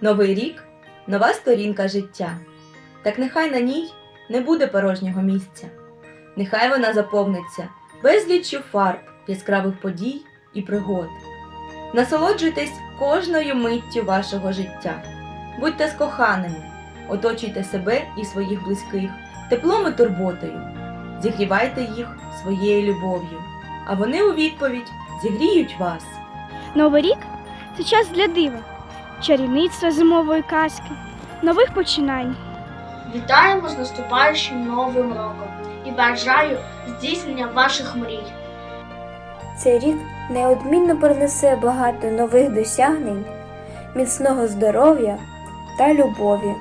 Новий рік нова сторінка життя. Так нехай на ній не буде порожнього місця. Нехай вона заповниться безліччю фарб, яскравих подій і пригод. Насолоджуйтесь кожною миттю вашого життя. Будьте з коханими, оточуйте себе і своїх близьких теплом і турботою. Зігрівайте їх своєю любов'ю, а вони у відповідь зігріють вас. Новий рік це час для дива, чарівництва зимової казки, нових починань. Вітаємо з наступаючим новим роком і бажаю здійснення ваших мрій. Цей рік неодмінно принесе багато нових досягнень, міцного здоров'я та любові.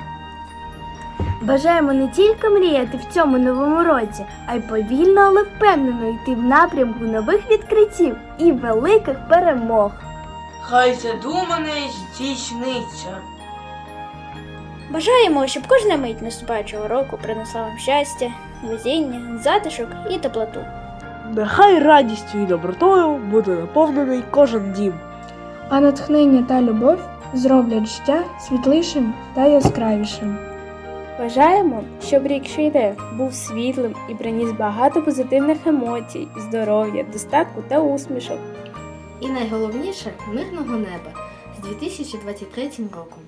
Бажаємо не тільки мріяти в цьому новому році, а й повільно, але впевнено йти в напрямку нових відкриттів і великих перемог. Хай задумане здійсниться. Бажаємо, щоб кожна мить наступаючого року принесла вам щастя, везіння, затишок і теплоту. Нехай радістю і добротою буде наповнений кожен дім. а натхнення та любов зроблять життя світлішим та яскравішим. Бажаємо, щоб рік, що йде, був світлим і приніс багато позитивних емоцій, здоров'я, достатку та усмішок. І найголовніше мирного неба з 2023 роком.